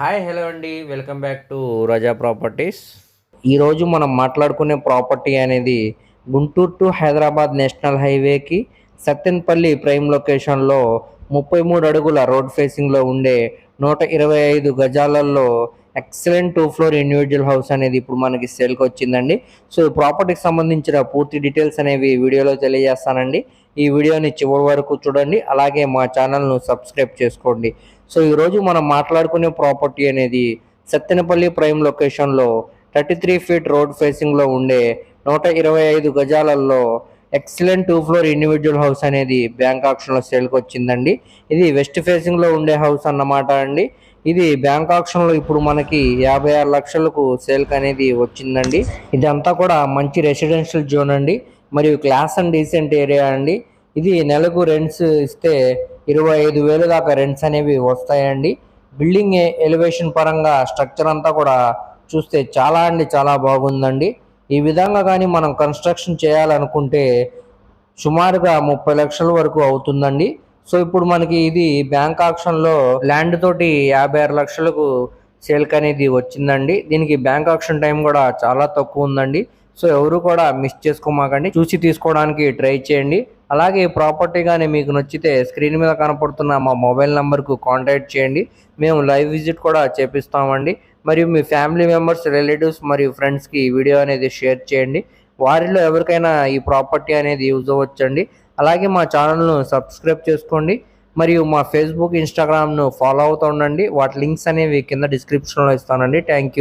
Hi hello అండి. Welcome back to Raza properties. ఈరోజు మనం మాట్లాడుకునే ప్రాపర్టీ అనేది గుంటూరు టు హైదరాబాద్ నేషనల్ హైవేకి సత్యన్పల్లి ప్రైమ్ లొకేషన్లో ముప్పై మూడు అడుగుల రోడ్ ఫేసింగ్లో ఉండే నూట ఇరవై ఐదు గజాలలో excellent two floor individual house అనేది ఇప్పుడు మనకి సేల్కి వచ్చిందండి. సో ఈ ప్రాపర్టీకి సంబంధించిన పూర్తి డీటెయిల్స్ అనేవి వీడియోలో తెలియజేస్తానండి. ఈ వీడియోని చివరి వరకు చూడండి. అలాగే మా ఛానల్ను సబ్స్క్రైబ్ చేసుకోండి. సో ఈరోజు మనం మాట్లాడుకునే ప్రాపర్టీ అనేది సత్తెనపల్లి ప్రైమ్ లొకేషన్లో థర్టీ త్రీ ఫీట్ రోడ్ ఫేసింగ్లో ఉండే నూట ఇరవై ఐదు గజాలలో excellent two floor individual house అనేది బ్యాంక్ ఆప్షన్లో సేల్కి వచ్చిందండి. ఇది వెస్ట్ ఫేసింగ్లో ఉండే హౌస్ అన్నమాట అండి. ఇది బ్యాంక్ ఆక్షన్లో ఇప్పుడు మనకి యాభై ఆరు లక్షలకు సేల్కి అనేది వచ్చిందండి. ఇదంతా కూడా మంచి రెసిడెన్షియల్ జోన్ అండి. మరియు క్లాస్ అండ్ డీసెంట్ ఏరియా అండి. ఇది నెలకు రెంట్స్ ఇస్తే ఇరవై ఐదు వేలు దాకా రెంట్స్ అనేవి వస్తాయండి. బిల్డింగ్ ఎలివేషన్ పరంగా స్ట్రక్చర్ అంతా కూడా చూస్తే చాలా అండి చాలా బాగుందండి. ఈ విధంగా కానీ మనం కన్స్ట్రక్షన్ చేయాలనుకుంటే సుమారుగా ముప్పై లక్షల వరకు అవుతుందండి. సో ఇప్పుడు మనకి ఇది బ్యాంక్ ఆక్షన్లో ల్యాండ్ తోటి యాభై ఆరు లక్షలకు సేల్క్ అనేది వచ్చిందండి. దీనికి బ్యాంక్ ఆక్షన్ టైం కూడా చాలా తక్కువ ఉందండి. సో ఎవరు కూడా మిస్ చేసుకోమాకండి. చూసి తీసుకోవడానికి ట్రై చేయండి. అలాగే ఈ ప్రాపర్టీ కానీ మీకు నచ్చితే స్క్రీన్ మీద కనపడుతున్న మా మొబైల్ నెంబర్కు కాంటాక్ట్ చేయండి. మేము లైవ్ విజిట్ కూడా చేపిస్తామండి. మరియు మీ ఫ్యామిలీ మెంబర్స్ రిలేటివ్స్ మరియు ఫ్రెండ్స్కి ఈ వీడియో అనేది షేర్ చేయండి. వారిలో ఎవరికైనా ఈ ప్రాపర్టీ అనేది యూజ్ అవ్వచ్చండి. అలాగే మా ఛానల్ను సబ్స్క్రైబ్ చేసుకోండి. మరియు మా ఫేస్బుక్ ఇన్స్టాగ్రామ్ను ఫాలో అవుతూ ఉండండి. వాటి లింక్స్ అనేవి కింద డిస్క్రిప్షన్లో ఇస్తానండి. Thank you